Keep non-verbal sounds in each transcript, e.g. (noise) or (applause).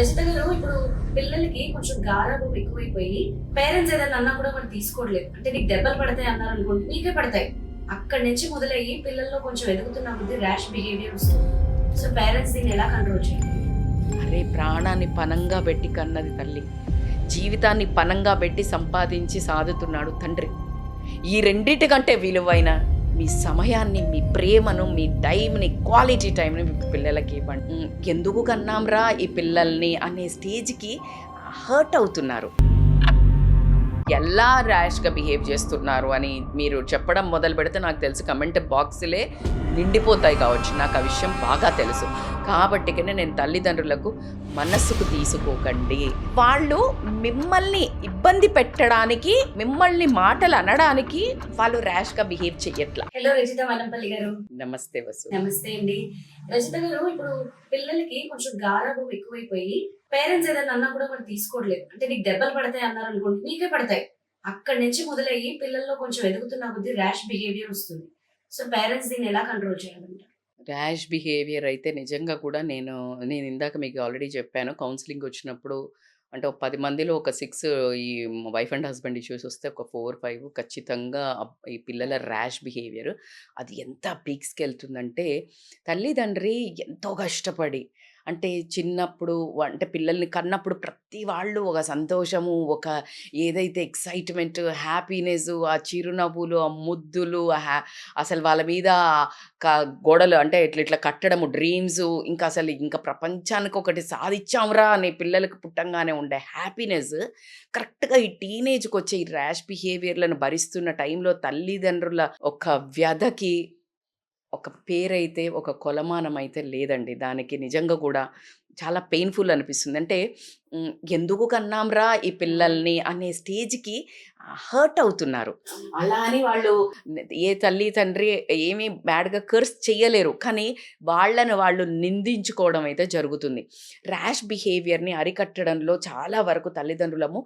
ఖచ్చితంగా ఇప్పుడు పిల్లలకి కొంచెం గారాభం ఎక్కువైపోయి పేరెంట్స్ ఏదైనా అన్నా కూడా మనం తీసుకోవట్లేదు. అంటే నీకు దెబ్బలు పడతాయి అన్నారు అనుకోండి నీకే పడతాయి. అక్కడి నుంచి మొదలయ్యి పిల్లల్లో కొంచెం ఎదుగుతున్న కొద్ది ర్యాష్ బిహేవియర్ వస్తుంది. సో పేరెంట్స్ దీన్ని ఎలా కంట్రోల్ చేయాలి? అరే ప్రాణాన్ని పనంగా పెట్టి కన్నది తల్లి. జీవితాన్ని పనంగా పెట్టి సంపాదించి సాదుతున్నాడు తండ్రి. ఈ రెండింటికంటే విలువైన మీ సమయాన్ని మీ ప్రేమను మీ టైంని క్వాలిటీ టైంని మీ పిల్లలకి ఇవ్వండి. ఎందుకు కన్నాంరా ఈ పిల్లల్ని అనే స్టేజ్కి హర్ట్ అవుతున్నారు. ఎలా ర్యాష్గా బిహేవ్ చేస్తున్నారు అని మీరు చెప్పడం మొదలు పెడితే నాకు తెలుసు కమెంట్ బాక్సులే నిండిపోతాయి కావచ్చు. నాకు ఆ విషయం బాగా తెలుసు. కాబట్టి నేను తల్లిదండ్రులకు మనస్సుకు తీసుకోకండి. వాళ్ళు మిమ్మల్ని ఇబ్బంది పెట్టడానికి మిమ్మల్ని మాటలు అనడానికి వాళ్ళు ర్యాష్గా బిహేవ్ చెయ్యట్లా. హలో వనంపల్లి గారు. నమస్తే వసు. నమస్తే అండి. రచిత గారు ఇప్పుడు పిల్లలకి కొంచెం గారాబం ఎక్కువైపోయి పేరెంట్స్ ఏదైనా అన్నా కూడా మనం తీసుకోవట్లేదు. అంటే నీకు దెబ్బలు పడతాయి అన్నారు అనుకోండి నీకే పడతాయి. అక్కడి నుంచి మొదలయ్యి పిల్లల్లో కొంచెం ఎదుగుతున్న బుద్ధి ర్యాష్ బిహేవియర్ వస్తుంది. సో పేరెంట్స్ దీన్ని ఎలా కంట్రోల్ చేయాలంటారు ర్యాష్ బిహేవియర్ అయితే నిజంగా కూడా నేను నేను ఇందాక మీకు ఆల్రెడీ చెప్పాను కౌన్సిలింగ్ వచ్చినప్పుడు అంటే ఒక పది మందిలో ఒక సిక్స్ ఈ వైఫ్ అండ్ హస్బెండ్ ఇష్యూస్ వస్తే ఒక ఫోర్ ఫైవ్ ఖచ్చితంగా ఈ పిల్లల ర్యాష్ బిహేవియర్ అది ఎంత పీక్స్కి వెళ్తుందంటే తల్లిదండ్రి ఎంతో కష్టపడి అంటే చిన్నప్పుడు అంటే పిల్లల్ని కన్నప్పుడు ప్రతి వాళ్ళు ఒక సంతోషము ఒక ఏదైతే ఎక్సైట్మెంట్ హ్యాపీనెస్ ఆ చిరునవ్వులు ఆ ముద్దులు ఆ హ్యా అసలు వాళ్ళ మీద గోడలు అంటే ఇట్లా ఇట్లా కట్టడము డ్రీమ్స్ ఇంకా అసలు ఇంకా ప్రపంచానికి ఒకటి సాధించాంరా అనే పిల్లలకు పుట్టంగానే ఉండే హ్యాపీనెస్ కరెక్ట్గా ఈ టీనేజ్కి వచ్చే ఈ ర్యాష్ బిహేవియర్లను భరిస్తున్న టైంలో తల్లిదండ్రుల ఒక వ్యధకి ఒక పేరైతే ఒక కొలమానం అయితే లేదండి. దానికి నిజంగా కూడా చాలా పెయిన్ఫుల్ అనిపిస్తుంది. అంటే ఎందుకు కన్నాంరా ఈ పిల్లల్ని? అనే స్టేజ్కి హర్ట్ అవుతున్నారు. అలా అని వాళ్ళు ఏ తల్లి తండ్రి ఏమీ బ్యాడ్గా కర్స్ చేయలేరు కానీ వాళ్ళని వాళ్ళు నిందించుకోవడం అయితే జరుగుతుంది. ర్యాష్ బిహేవియర్ని అరికట్టడంలో చాలా వరకు తల్లిదండ్రులము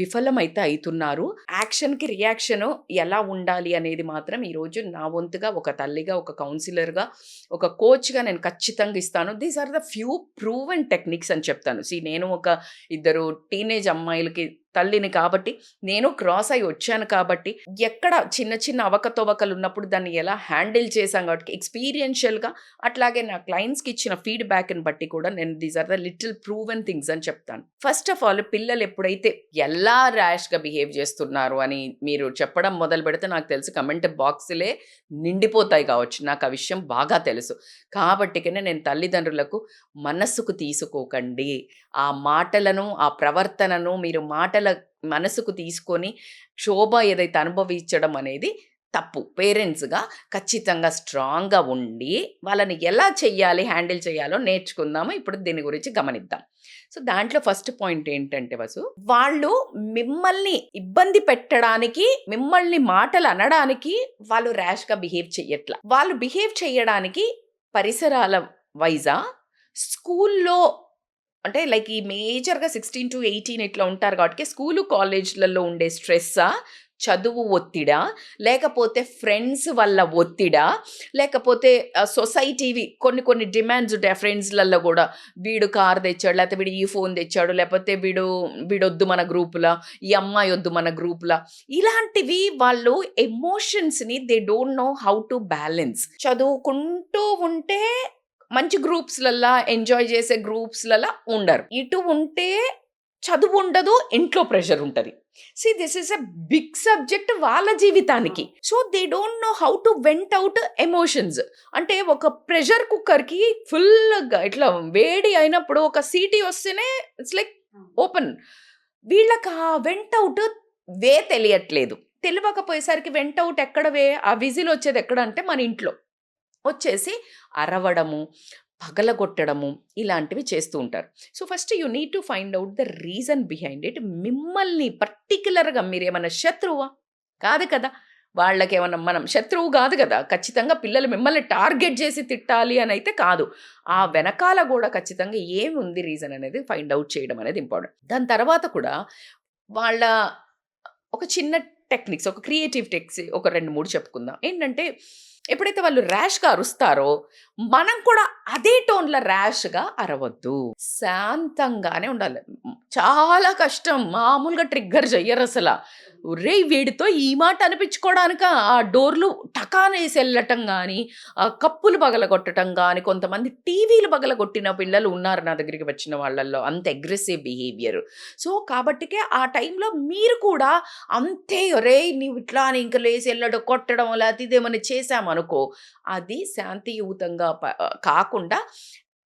విఫలమైతే అవుతున్నారు యాక్షన్కి రియాక్షన్ ఎలా ఉండాలి అనేది మాత్రం ఈరోజు నా వంతుగా ఒక తల్లిగా ఒక కౌన్సిలర్గా ఒక కోచ్గా నేను ఖచ్చితంగా ఇస్తాను. These are the few proven techniques అని చెప్తాను. సి నేను ఒక ఇద్దరు టీనేజ్ అమ్మాయిలకి తల్లిని కాబట్టి నేను క్రాస్ అయి వచ్చాను కాబట్టి ఎక్కడ చిన్న చిన్న అవకతవకలు ఉన్నప్పుడు దాన్ని ఎలా హ్యాండిల్ చేశాం కాబట్టి ఎక్స్పీరియన్షియల్గా అట్లాగే నా క్లయింట్స్కి ఇచ్చిన ఫీడ్బ్యాక్ని బట్టి కూడా నేను these are the little proven things అని చెప్తాను. ఫస్ట్ ఆఫ్ ఆల్ పిల్లలు ఎప్పుడైతే ఎలా ర్యాష్గా బిహేవ్ చేస్తున్నారు అని మీరు చెప్పడం మొదలు పెడితే నాకు తెలుసు కమెంట్ బాక్సులే నిండిపోతాయి కావచ్చు. నాకు ఆ విషయం బాగా తెలుసు. కాబట్టి నేను తల్లిదండ్రులకు మనస్సుకు తీసుకోకండి. ఆ మాటలను ఆ ప్రవర్తనను మీరు మాటల మనసుకు తీసుకొని శోభ ఏదైతే అనుభవించడం అనేది తప్పు. పేరెంట్స్గా ఖచ్చితంగా స్ట్రాంగ్గా ఉండి వాళ్ళని ఎలా చెయ్యాలి హ్యాండిల్ చేయాలో నేర్చుకుందాము. ఇప్పుడు దీని గురించి గమనిద్దాం. సో దాంట్లో ఫస్ట్ పాయింట్ ఏంటంటే వసు వాళ్ళు మిమ్మల్ని ఇబ్బంది పెట్టడానికి మిమ్మల్ని మాటలు అనడానికి వాళ్ళు ర్యాష్గా బిహేవ్ చెయ్యట్లా. వాళ్ళు బిహేవ్ చేయడానికి పరిసరాల వైజా స్కూల్లో అంటే లైక్ ఈ మేజర్గా సిక్స్టీన్ టు ఎయిటీన్ ఇట్లా ఉంటారు కాబట్టి స్కూలు కాలేజ్లలో ఉండే స్ట్రెస్సా? చదువు ఒత్తిడా? లేకపోతే ఫ్రెండ్స్ వల్ల ఒత్తిడా? లేకపోతే సొసైటీవి కొన్ని కొన్ని డిమాండ్స్ ఉంటాయి. ఫ్రెండ్స్లలో కూడా వీడు కార్ తెచ్చాడు లేకపోతే వీడు ఈ ఫోన్ తెచ్చాడు లేకపోతే వీడు వీడొద్దు మన గ్రూపులా ఈ అమ్మాయి వద్దు మన గ్రూపులా. ఇలాంటివి వాళ్ళు ఎమోషన్స్ని they don't know how to balance. చదువుకుంటూ ఉంటే మంచి గ్రూప్స్లల్లా ఎంజాయ్ చేసే గ్రూప్స్లలా ఉండరు. ఇటు ఉంటే చదువు ఉండదు ఇంట్లో ప్రెషర్ ఉంటుంది. See this is a big subject వాళ్ళ జీవితానికి. So they don't know how to vent out emotions అంటే ఒక ప్రెషర్ కుక్కర్కి ఫుల్గా ఇట్లా వేడి అయినప్పుడు ఒక సీటీ వస్తేనే ఇట్స్ లైక్ ఓపెన్ వీళ్ళకి ఆ వెంట్ అవుట్ వే తెలియట్లేదు. తెలియకపోయేసరికి వెంట్ అవుట్ ఎక్కడ వే? ఆ విజిల్ వచ్చేది ఎక్కడ అంటే మన ఇంట్లో. వచ్చేసి అరవడము పగలగొట్టడము ఇలాంటివి చేస్తూ ఉంటారు. So first you need to find out the reason behind it. మిమ్మల్ని పర్టికులర్గా మీరు ఏమన్నా శత్రువా? కాదు కదా. వాళ్ళకేమన్నా మనం శత్రువు కాదు కదా. ఖచ్చితంగా పిల్లలు మిమ్మల్ని టార్గెట్ చేసి తిట్టాలి అని అయితే కాదు. ఆ వెనకాల కూడా ఖచ్చితంగా ఏముంది రీజన్ అనేది ఫైండ్ అవుట్ చేయడం అనేది ఇంపార్టెంట్. దాని తర్వాత కూడా వాళ్ళ ఒక చిన్న టెక్నిక్స్ ఒక క్రియేటివ్ టెక్స్ ఒక రెండు మూడు చెప్పుకుందాం. ఏంటంటే ఎప్పుడైతే వాళ్ళు ర్యాష్గా అరుస్తారో మనం కూడా అదే టోన్లో ర్యాష్గా అరవద్దు. శాంతంగానే ఉండాలి. చాలా కష్టం. మామూలుగా ట్రిగ్గర్ చెయ్యరు అసలు. ఒరే వీడితో ఈ మాట అనిపించుకోవడానిక ఆ డోర్లు టకానేసి వెళ్ళటం కానీ ఆ కప్పులు పగలగొట్టడం కానీ కొంతమంది టీవీలు పగలగొట్టిన పిల్లలు ఉన్నారు నా దగ్గరికి వచ్చిన వాళ్ళల్లో. అంత అగ్రెసివ్ బిహేవియర్ సో కాబట్టికే ఆ టైంలో మీరు కూడా అంతే ఒరే నువ్వు ఇట్లా అని ఇంకా లేచి వెళ్ళడం కొట్టడం లేకపోతే ఇదేమైనా అనుకో అది శాంతియుతంగా కాకుండా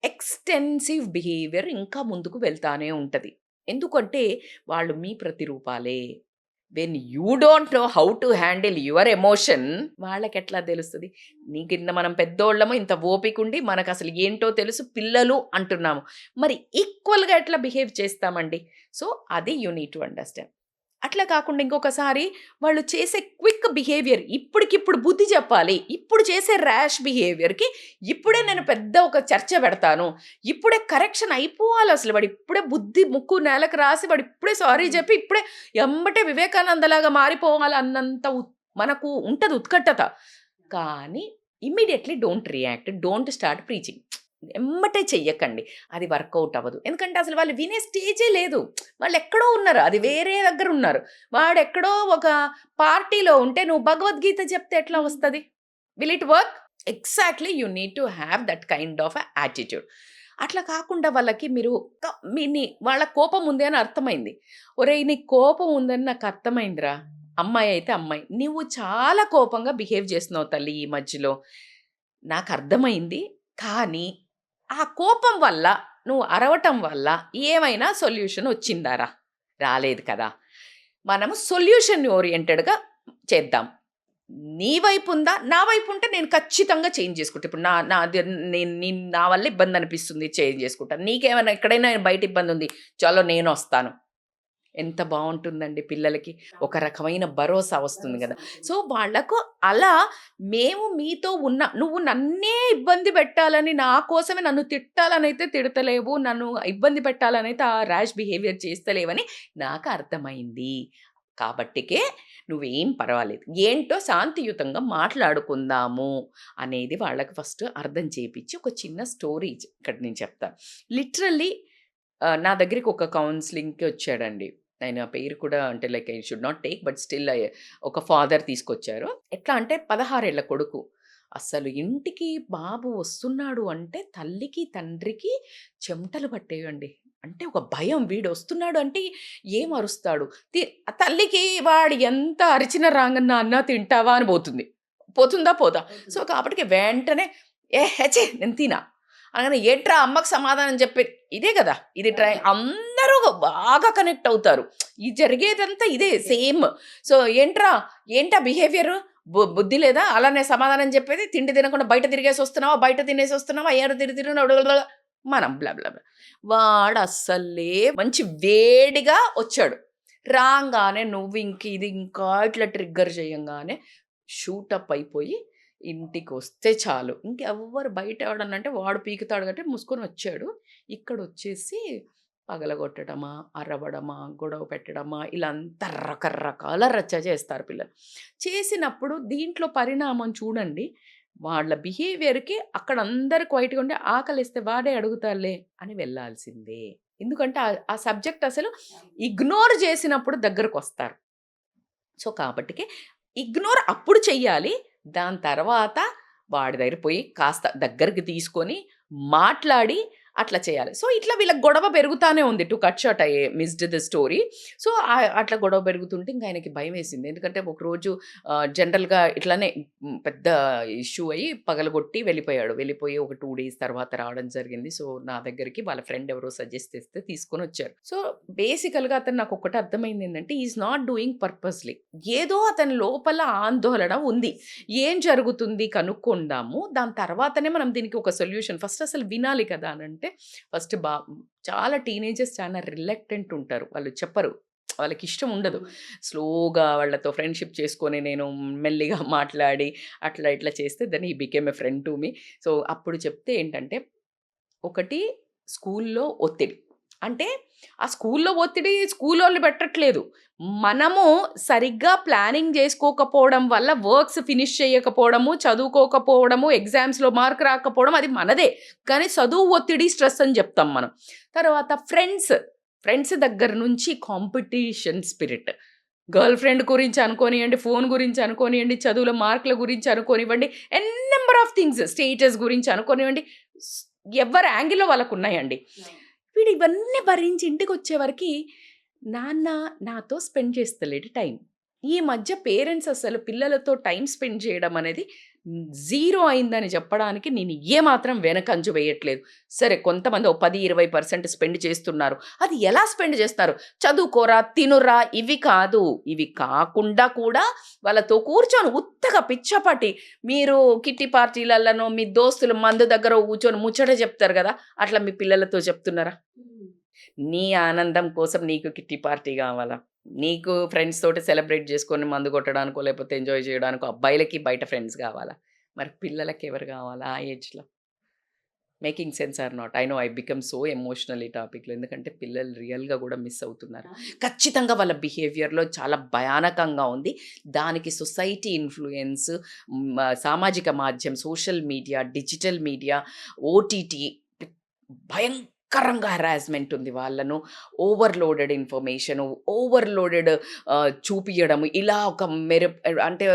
ఎక్స్టెన్సివ్ బిహేవియర్ ఇంకా ముందుకు వెళ్తానే ఉంటుంది. ఎందుకంటే వాళ్ళు మీ ప్రతిరూపాలే. When you don't know how to handle your emotion వాళ్ళకి ఎట్లా తెలుస్తుంది? నీకు ఇంత మనం పెద్దోళ్ళము ఇంత ఓపిక ఉండి మనకు అసలు ఏంటో తెలుసు పిల్లలు అంటున్నాము. మరి ఈక్వల్గా ఎట్లా బిహేవ్ చేస్తామండి? సో అది యూ నీడ్ టు అండర్స్టాండ్. అట్లా కాకుండా ఇంకొకసారి వాళ్ళు చేసే క్విక్ బిహేవియర్ ఇప్పటికిప్పుడు బుద్ధి చెప్పాలి. ఇప్పుడు చేసే ర్యాష్ బిహేవియర్కి ఇప్పుడే నేను పెద్ద ఒక చర్చ పెడతాను. ఇప్పుడే కరెక్షన్ అయిపోవాలి అసలు. వాడు ఇప్పుడే బుద్ధి ముక్కు నేలకు రాసి వాడు ఇప్పుడే సారీ చెప్పి ఇప్పుడే ఎంబటే వివేకానందలాగా మారిపోవాలి అన్నంత ఉత్- మనకు ఉంటుంది ఉత్కట్టత కానీ immediately don't react don't start preaching ఎమ్మటే చెయ్యకండి. అది వర్కౌట్ అవ్వదు. ఎందుకంటే అసలు వాళ్ళు వినే స్టేజే లేదు. వాళ్ళు ఎక్కడో ఉన్నారు. అది వేరే దగ్గర ఉన్నారు. వాడు ఎక్కడో ఒక పార్టీలో ఉంటే నువ్వు భగవద్గీత చెప్తే ఎట్లా వస్తుంది? Will it work exactly you need to have that kind of attitude అట్లా కాకుండా వాళ్ళకి మీరు మీ వాళ్ళ కోపం ఉంది అని అర్థమైంది. ఒరే నీ కోపం ఉందని నాకు అర్థమైందిరా. అమ్మాయి అయితే అమ్మాయి. నువ్వు చాలా కోపంగా బిహేవ్ చేస్తున్నావు తల్లి ఈ మధ్యలో. నాకు అర్థమైంది. కానీ ఆ కోపం వల్ల నువ్వు అరవటం వల్ల ఏమైనా సొల్యూషన్ వచ్చిందారా? రాలేదు కదా. మనము సొల్యూషన్ ఓరియంటెడ్గా చేద్దాం. నీ వైపు ఉందా? నా వైపు ఉంటే నేను ఖచ్చితంగా చేంజ్ చేసుకుంటా. ఇప్పుడు నా నా నేను నా వల్ల ఇబ్బంది అనిపిస్తుంది చేంజ్ చేసుకుంటాను నీకేమైనా ఎక్కడైనా బయట ఇబ్బంది ఉంది చలో నేను వస్తాను. ఎంత బాగుంటుందండి పిల్లలకి. ఒక రకమైన భరోసా వస్తుంది కదా. సో వాళ్ళకు అలా మేము మీతో ఉన్న నువ్వు నన్నే ఇబ్బంది పెట్టాలని నా కోసమే నన్ను తిట్టాలని అయితే తిడతలేవు నన్ను ఇబ్బంది పెట్టాలని అయితే ఆ ర్యాష్ బిహేవియర్ చేస్తలేవని నాకు అర్థమైంది. కాబట్టికే నువ్వేం పర్వాలేదు. ఏంటో శాంతియుతంగా మాట్లాడుకుందాము అనేది వాళ్ళకి ఫస్ట్ అర్థం చేపించి ఒక చిన్న స్టోరీ ఇక్కడ నేను చెప్తాను లిటరల్లీ నా దగ్గరికి ఒక కౌన్సిలింగ్కి వచ్చాడండి. ఆయన పేరు కూడా అంటే like I should not take but still ఒక ఫాదర్ తీసుకొచ్చారు. ఎట్లా అంటే పదహారేళ్ళ కొడుకు. అసలు ఇంటికి బాబు వస్తున్నాడు అంటే తల్లికి తండ్రికి చెమటలు పట్టేయండి అంటే ఒక భయం. వీడు వస్తున్నాడు అంటే ఏం అరుస్తాడు? తల్లికి వాడు ఎంత అరిచిన రాంగన్న అన్న తింటావా? అని పోతుంది. పోతుందా? పోదా? సో కాబట్టి వెంటనే ఏ హెచే నేను తినా. అనగానే ఏంట్రా అమ్మకి సమాధానం చెప్పే ఇదే కదా? ఇది ట్రై అందరూ బాగా కనెక్ట్ అవుతారు. ఇది జరిగేదంతా ఇదే సేమ్ సో ఏంట్రా? ఏంటా బిహేవియర్ బుద్ధి లేదా? అలానే సమాధానం చెప్పేది తిండి తినకుండా బయట తిరిగేసి వస్తున్నావా? బయట తినేసి వస్తున్నావా? అయ్యారు తిరిగి తిరిగి మనం బ్లా బ్లా బ్లా వాడు అస్సలే మంచి వేడిగా వచ్చాడు. రాగానే నువ్వు ఇంక ఇది ఇంకా ఇట్లా ట్రిగ్గర్ చేయంగానే షూటప్ అయిపోయి ఇంటికి వస్తే చాలు. ఇంకెవ్వరు బయట ఎవడనంటే వాడు పీకుతాడు కాబట్టి మూసుకొని వచ్చాడు. ఇక్కడ వచ్చేసి పగలగొట్టడమా అరవడమా గొడవ పెట్టడమా ఇలా అంత రకరకాల రచ్చ చేస్తారు పిల్లలు. చేసినప్పుడు దీంట్లో పరిణామం చూడండి వాళ్ళ బిహేవియర్కి అక్కడ అందరు క్వైట్గా ఉండి ఆకలిస్తే వాడే అడుగుతారులే అని వెళ్ళాల్సిందే. ఎందుకంటే ఆ- ఆ సబ్జెక్ట్ అసలు ఇగ్నోర్ చేసినప్పుడు దగ్గరకు వస్తారు. సో కాబట్టికి ఇగ్నోర్ అప్పుడు చెయ్యాలి దాని తర్వాత వాడి దగ్గర పోయి కాస్త దగ్గరికి తీసుకొని మాట్లాడి అట్లా చేయాలి. సో ఇట్లా వీళ్ళకి గొడవ పెరుగుతానే ఉంది టు కట్ షాట్ అయ్యే మిస్డ్ ద స్టోరీ. సో అట్లా గొడవ పెరుగుతుంటే ఇంకా ఆయనకి భయం వేసింది. ఎందుకంటే ఒకరోజు జనరల్గా ఇట్లానే పెద్ద ఇష్యూ అయ్యి పగలగొట్టి వెళ్ళిపోయాడు. వెళ్ళిపోయి ఒక టూ డేస్ తర్వాత రావడం జరిగింది. సో నా దగ్గరికి వాళ్ళ ఫ్రెండ్ ఎవరో సజెస్ట్ చేస్తే తీసుకొని వచ్చారు. సో బేసికల్గా అతను నాకు ఒకటి అర్థమైంది ఏంటంటే ఈజ్ నాట్ డూయింగ్ పర్పస్లీ. ఏదో అతని లోపల ఆందోళన ఉంది. ఏం జరుగుతుంది కనుక్కుందాము. దాని తర్వాతనే మనం దీనికి ఒక సొల్యూషన్. ఫస్ట్ అసలు వినాలి కదా అని అంటే ఫస్ట్ బా చాలా టీనేజర్స్ చాలా రిలక్టెంట్ ఉంటారు. వాళ్ళు చెప్పరు. వాళ్ళకి ఇష్టం ఉండదు. స్లోగా వాళ్ళతో ఫ్రెండ్షిప్ చేసుకొని నేను మెల్లిగా (laughs) మాట్లాడి అట్లా ఇట్లా చేస్తే దాన్ని ఈ became a friend to me. So అప్పుడు చెప్తే ఏంటంటే ఒకటి స్కూల్లో ఒత్తిడి. అంటే ఆ స్కూల్లో ఒత్తిడి స్కూలోళ్ళు పెట్టట్లేదు. మనము సరిగ్గా ప్లానింగ్ చేసుకోకపోవడం వల్ల వర్క్స్ ఫినిష్ చేయకపోవడము చదువుకోకపోవడము ఎగ్జామ్స్లో మార్క్ రాకపోవడం అది మనదే. కానీ చదువు ఒత్తిడి స్ట్రెస్ అని చెప్తాం మనం. తర్వాత ఫ్రెండ్స్ ఫ్రెండ్స్ దగ్గర నుంచి కాంపిటీషన్ స్పిరిట్. గర్ల్ ఫ్రెండ్ గురించి అనుకోనివ్వండి ఫోన్ గురించి అనుకోనివ్వండి చదువుల మార్కుల గురించి అనుకోనివ్వండి n number of things status గురించి అనుకోనివ్వండి ఎవరి యాంగిల్లో వాళ్ళకు ఉన్నాయండి. వీడు ఇవన్నీ భరించి ఇంటికి వచ్చేవరకు నాన్న నాతో స్పెండ్ చేస్తలేడు టైం. ఈ మధ్య పేరెంట్స్ అసలు పిల్లలతో టైం స్పెండ్ చేయడం అనేది జీరో అయిందని చెప్పడానికి నేను ఏమాత్రం వెనకంజు వేయట్లేదు. సరే కొంతమంది ఓ పది ఇరవై పర్సెంట్ స్పెండ్ చేస్తున్నారు. అది ఎలా స్పెండ్ చేస్తారు? చదువుకోరా తినురా ఇవి కాదు. ఇవి కాకుండా కూడా వాళ్ళతో కూర్చొని ఉత్తగా పిచ్చపాటి మీరు కిట్టి పార్టీలలోనో మీ దోస్తులు మందు దగ్గర కూర్చొని ముచ్చట చెప్తారు కదా అట్లా మీ పిల్లలతో చెప్తున్నారా? నీ ఆనందం కోసం నీకు కిట్టి పార్టీ కావాలా? నీకు ఫ్రెండ్స్ తోటి సెలబ్రేట్ చేసుకొని మందు కొట్టడానికో లేకపోతే ఎంజాయ్ చేయడానికో అబ్బాయిలకి బయట ఫ్రెండ్స్ కావాలా? మరి పిల్లలకి ఎవరు కావాలా ఆ ఏజ్లో? Making sense or not. I know I become so emotional ఈ టాపిక్లో. ఎందుకంటే పిల్లలు రియల్గా కూడా మిస్ అవుతున్నారు. ఖచ్చితంగా వాళ్ళ బిహేవియర్లో చాలా భయానకంగా ఉంది. దానికి సొసైటీ ఇన్ఫ్లుయెన్స్ సామాజిక మాధ్యమం social media digital media OTT భయంకరంగా హెరాస్మెంట్ ఉంది వాళ్ళను. ఓవర్లోడెడ్ ఇన్ఫర్మేషన్ ఓవర్లోడెడ్ చూపియడము ఇలా ఒక మెరు అంటే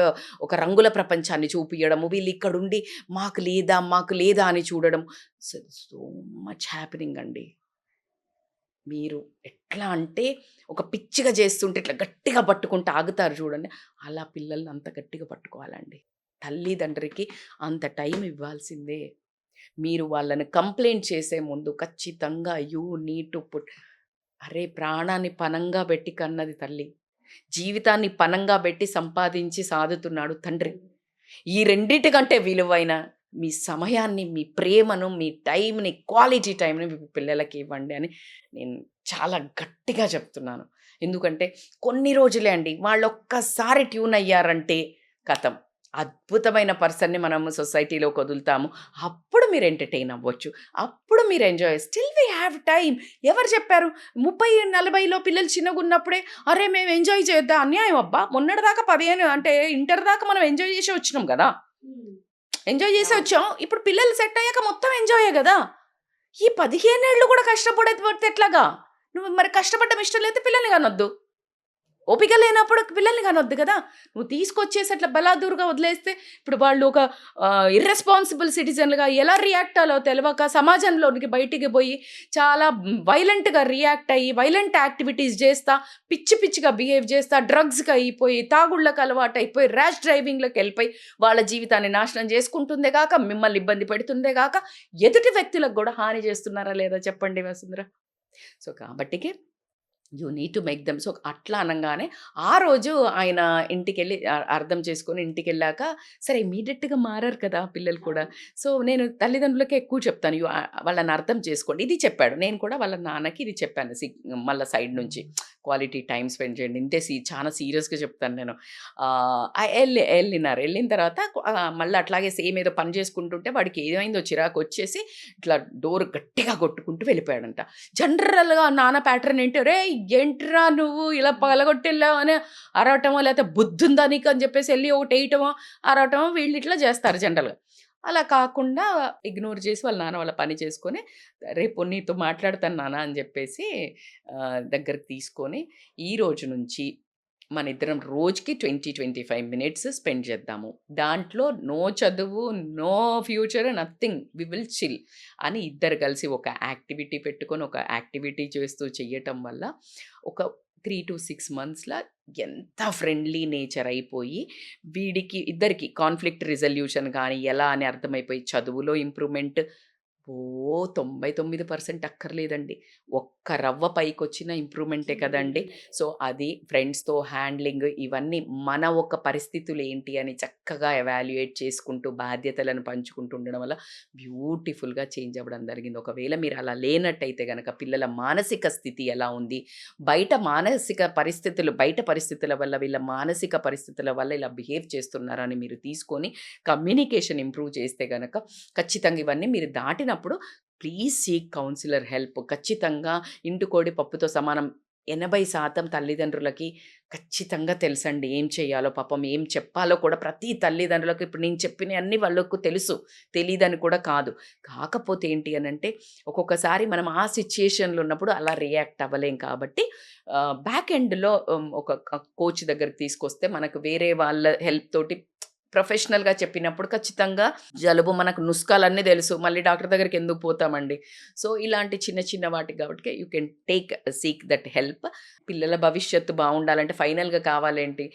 ఒక రంగుల ప్రపంచాన్ని చూపియడము వీళ్ళు ఇక్కడుండి మాకు లేదా మాకు లేదా అని చూడడం. సో మచ్ హ్యాపెనింగ్ అండి. మీరు ఎట్లా అంటే ఒక పిచ్చిగా చేస్తుంటే ఇట్లా గట్టిగా పట్టుకుంటూ ఆగుతారు చూడండి. అలా పిల్లల్ని అంత గట్టిగా పట్టుకోవాలండి. తల్లిదండ్రికి అంత టైం ఇవ్వాల్సిందే. మీరు వాళ్ళని కంప్లైంట్ చేసే ముందు ఖచ్చితంగా యూ నీడ్ టు పుట్ అరే ప్రాణాన్ని పనంగా పెట్టి కన్నది తల్లి. జీవితాన్ని పనంగా పెట్టి సంపాదించి సాదుతున్నాడు తండ్రి. ఈ రెండింటికంటే విలువైన మీ సమయాన్ని మీ ప్రేమను మీ టైంని క్వాలిటీ టైంని మీ పిల్లలకి ఇవ్వండి అని నేను చాలా గట్టిగా చెప్తున్నాను. ఎందుకంటే కొన్ని రోజులే అండి వాళ్ళు ఒక్కసారి ట్యూన్ అయ్యారంటే కథం. అద్భుతమైన పర్సన్ని మనము సొసైటీలోకి వదులుతాము అప్పుడు మీరు ఎంటర్టైన్ అవ్వచ్చు. అప్పుడు మీరు enjoy still we have time ఎవరు చెప్పారు? ముప్పై నలభైలో పిల్లలు చిన్నగా ఉన్నప్పుడే అరే మేము ఎంజాయ్ చేద్దాం? అన్యాయం అబ్బా. మొన్నటి దాకా పదిహేను అంటే ఇంటర్ దాకా మనం ఎంజాయ్ చేసి వచ్చినాం కదా. ఎంజాయ్ చేసి వచ్చాం. ఇప్పుడు పిల్లలు సెట్ అయ్యాక మొత్తం ఎంజాయే కదా. ఈ పదిహేనేళ్ళు కూడా కష్టపడేది ఎట్లాగా? నువ్వు మరి కష్టపడడం ఇష్టం లేకపోతే పిల్లల్ని కానొద్దు. ఓపిక లేనప్పుడు పిల్లల్ని కానొద్దు కదా. నువ్వు తీసుకొచ్చేసి అట్లా బలాదూరుగా వదిలేస్తే ఇప్పుడు వాళ్ళు ఒక ఇర్రెస్పాన్సిబుల్ సిటిజన్లుగా ఎలా రియాక్ట్ అవ్వాలో తెలియక సమాజంలోనికి బయటికి పోయి చాలా వైలెంట్గా రియాక్ట్ అయ్యి వైలెంట్ యాక్టివిటీస్ చేస్తా పిచ్చి పిచ్చిగా బిహేవ్ చేస్తా డ్రగ్స్కి అయిపోయి తాగుళ్ళకి అలవాటు అయిపోయి ర్యాష్ డ్రైవింగ్లోకి వెళ్ళిపోయి వాళ్ళ జీవితాన్ని నాశనం చేసుకుంటుందే కాక మిమ్మల్ని ఇబ్బంది పెడుతుందే కాక ఎదుటి వ్యక్తులకు కూడా హాని చేస్తున్నారా లేదా చెప్పండి Vasundhara? So కాబట్టికి you need to make them so అట్లా అనగానే ఆ రోజు ఆయన ఇంటికి వెళ్ళి అర్థం చేసుకొని ఇంటికి వెళ్ళాక సరే ఇమీడియట్గా మారారు కదా పిల్లలు కూడా. సో నేను తల్లిదండ్రులకి ఎక్కువ చెప్తాను. "You- ఆ- వాళ్ళని అర్థం చేసుకోండి. ఇది చెప్పాడు. నేను కూడా వాళ్ళ నాన్నకి ఇది చెప్పాను సి మళ్ళీ సైడ్ నుంచి. క్వాలిటీ టైం స్పెండ్ చేయండి. ఇంతే సీ చాలా సీరియస్గా చెప్తాను నేను. వెళ్ళి వెళ్ళినారు వెళ్ళిన తర్వాత మళ్ళీ అట్లాగే సేమ్ ఏదో పని చేసుకుంటుంటే వాడికి ఏమైందో చిరాకు వచ్చేసి ఇట్లా డోర్ గట్టిగా కొట్టుకుంటూ వెళ్ళిపోయాడంట. జనరల్గా నాన్న ప్యాటర్న్ ఏంటి? రే ఏంట్రా నువ్వు ఇలా పగలగొట్టెళ్ళావు అని అరవటమో లేకపోతే బుద్ధుందా నీకు అని చెప్పేసి వెళ్ళి ఒకటి వేయటమో అరవటమో వీళ్ళు ఇట్లా చేస్తారు జనరల్గా. అలా కాకుండా ఇగ్నోర్ చేసి వాళ్ళ నాన్న వాళ్ళ పని చేసుకొని రేపు నీతో మాట్లాడతాను నాన్న అని చెప్పేసి దగ్గరికి తీసుకొని ఈ రోజు నుంచి మన ఇద్దరం రోజుకి twenty twenty five minutes spend చేద్దాము. దాంట్లో నో చదువు no future nothing. We will chill అని ఇద్దరు కలిసి ఒక యాక్టివిటీ పెట్టుకొని ఒక యాక్టివిటీ చేస్తూ చేయటం వల్ల ఒక త్రీ టు సిక్స్ మంత్స్లో ఎంత ఫ్రెండ్లీ నేచర్ అయిపోయి వీడికి ఇద్దరికి కాన్ఫ్లిక్ట్ రిజల్యూషన్ కానీ ఎలా అని అర్థమైపోయి చదువులో ఇంప్రూవ్మెంట్ ఓ తొంభై తొమ్మిది పర్సెంట్ అక్కర్లేదండి. ఒక్క రవ్వ పైకి వచ్చిన ఇంప్రూవ్మెంటే కదండి. సో అది ఫ్రెండ్స్తో హ్యాండ్లింగ్ ఇవన్నీ మన ఒక పరిస్థితులు ఏంటి అని చక్కగా ఎవాల్యుయేట్ చేసుకుంటూ బాధ్యతలను పంచుకుంటూ ఉండడం వల్ల బ్యూటిఫుల్గా చేంజ్ అవ్వడం జరిగింది. ఒకవేళ మీరు అలా లేనట్టయితే కనుక పిల్లల మానసిక స్థితి ఎలా ఉంది? బయట మానసిక పరిస్థితులు బయట పరిస్థితుల వల్ల వీళ్ళ మానసిక పరిస్థితుల వల్ల ఇలా బిహేవ్ చేస్తున్నారని మీరు తీసుకొని కమ్యూనికేషన్ ఇంప్రూవ్ చేస్తే కనుక ఖచ్చితంగా ఇవన్నీ మీరు దాటినప్పుడు ప్లీజ్ సీక్ కౌన్సిలర్ హెల్ప్ ఖచ్చితంగా ఇంటికోడి పప్పుతో సమానం. ఎనభై శాతం తల్లిదండ్రులకి ఖచ్చితంగా తెలుసండి ఏం చేయాలో పాపం ఏం చెప్పాలో కూడా ప్రతి తల్లిదండ్రులకు ఇప్పుడు నేను చెప్పిన అన్ని వాళ్ళకు తెలుసు తెలియదని కూడా కాదు. కాకపోతే ఏంటి అని అంటే ఒక్కొక్కసారి మనం ఆ సిచ్యుయేషన్లో ఉన్నప్పుడు అలా రియాక్ట్ అవ్వలేం కాబట్టి బ్యాక్ ఎండ్లో ఒక కోచ్ దగ్గరికి తీసుకొస్తే మనకు వేరే వాళ్ళ హెల్ప్ తోటి ప్రొఫెషనల్గా చెప్పినప్పుడు ఖచ్చితంగా జలుబు మనకు నుస్కాలన్నీ తెలుసు. మళ్ళీ డాక్టర్ దగ్గరికి ఎందుకు పోతామండి? సో ఇలాంటి చిన్న చిన్న వాటికి కాబట్టి you can take seek that help పిల్లల భవిష్యత్తు బాగుండాలంటే ఫైనల్గా కావాలేంటి?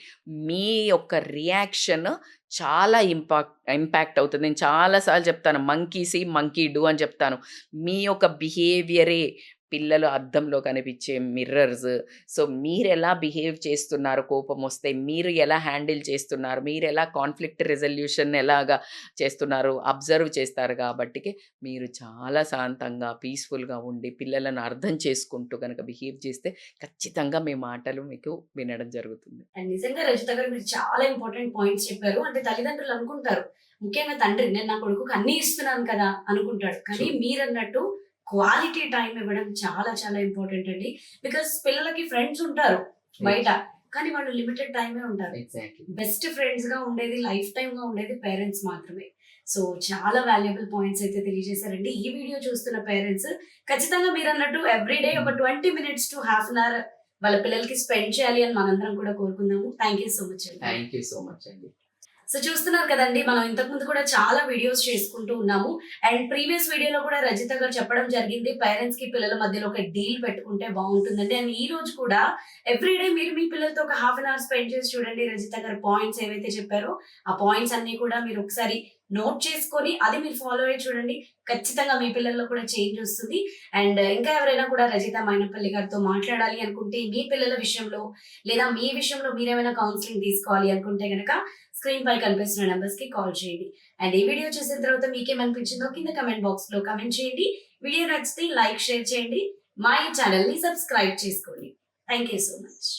మీ యొక్క రియాక్షన్ చాలా ఇంపాక్ట్ ఇంపాక్ట్ అవుతుంది. నేను చాలాసార్లు చెప్తాను మంకీ సీ మంకీ డూ అని చెప్తాను. మీ యొక్క బిహేవియరే పిల్లలు అద్దంలో కనిపించే మిర్రర్స్ సో మీరు ఎలా బిహేవ్ చేస్తున్నారు? కోపం వస్తే మీరు ఎలా హ్యాండిల్ చేస్తున్నారు? మీరు ఎలా కాన్ఫ్లిక్ట్ రెజల్యూషన్ ఎలాగా చేస్తున్నారు? అబ్జర్వ్ చేస్తారు కాబట్టి మీరు చాలా శాంతంగా పీస్ఫుల్గా ఉండి పిల్లలను అర్థం చేసుకుంటూ కనుక బిహేవ్ చేస్తే ఖచ్చితంగా మీ మాటలు మీకు వినడం జరుగుతుంది. అండ్ నిజంగా రజిత గారు మీరు చాలా ఇంపార్టెంట్ పాయింట్స్ చెప్పారు. అంటే తల్లిదండ్రులు అనుకుంటారు ముఖ్యంగా తండ్రి నేను నా కొడుకుకి అన్ని ఇస్తున్నాను కదా అనుకుంటాడు. కానీ. మీరు అన్నట్టు క్వాలిటీ టైం ఇవ్వడం చాలా చాలా ఇంపార్టెంట్ అండి. బికాస్ పిల్లలకి ఫ్రెండ్స్ ఉంటారు బయట కానీ వాళ్ళు లిమిటెడ్ టైమే ఉంటారు. ఎగ్జాక్ట్లీ బెస్ట్ ఫ్రెండ్స్గా ఉండేది లైఫ్ టైమ్గా ఉండేది పేరెంట్స్ మాత్రమే. సో చాలా వాల్యుబుల్ పాయింట్స్ అయితే తెలియజేశారండి. ఈ వీడియో చూస్తున్న పేరెంట్స్ ఖచ్చితంగా మీరు అన్నట్టు ఎవ్రీడే ఒక twenty minutes to half an hour వాళ్ళ పిల్లలకి స్పెండ్ చేయాలి అని మనందరం కూడా కోరుకుందాము. థ్యాంక్ యూ సో మచ్ అండి. థ్యాంక్ యూ సో మచ్ అండి. సో చూస్తున్నారు కదండి మనం ఇంతకు ముందు కూడా చాలా వీడియోస్ చేసుకుంటూ ఉన్నాము. అండ్ ప్రీవియస్ వీడియోలో కూడా రజిత గారు చెప్పడం జరిగింది పేరెంట్స్కి పిల్లల మధ్యలో ఒక డీల్ పెట్టుకుంటే బాగుంటుందండి. అండ్ ఈ రోజు కూడా ఎవ్రీడే మీరు మీ పిల్లలతో ఒక హాఫ్ అన్ అవర్ స్పెండ్ చేసి చూడండి రజిత గారు పాయింట్స్ ఏవైతే చెప్పారో ఆ పాయింట్స్ అన్ని కూడా మీరు ఒకసారి నోట్ చేసుకొని అది మీరు ఫాలో అయ్యి చూడండి. ఖచ్చితంగా మీ పిల్లల్లో కూడా చేంజ్ వస్తుంది. అండ్ ఇంకా ఎవరైనా కూడా రజిత మైనపల్లి గారితో మాట్లాడాలి అనుకుంటే మీ పిల్లల విషయంలో లేదా మీ విషయంలో మీరేమైనా కౌన్సిలింగ్ తీసుకోవాలి అనుకుంటే కనుక స్క్రీన్ పై కనిపిస్తున్న నెంబర్స్కి కాల్ చేయండి. అండ్ ఈ వీడియో చూసిన తర్వాత మీకేమనిపించిందో కింద కమెంట్ బాక్స్లో కమెంట్ చేయండి. వీడియో నచ్చితే లైక్ షేర్ చేయండి. మా ఈ ఛానల్ని సబ్స్క్రైబ్ చేసుకోండి. Thank you so much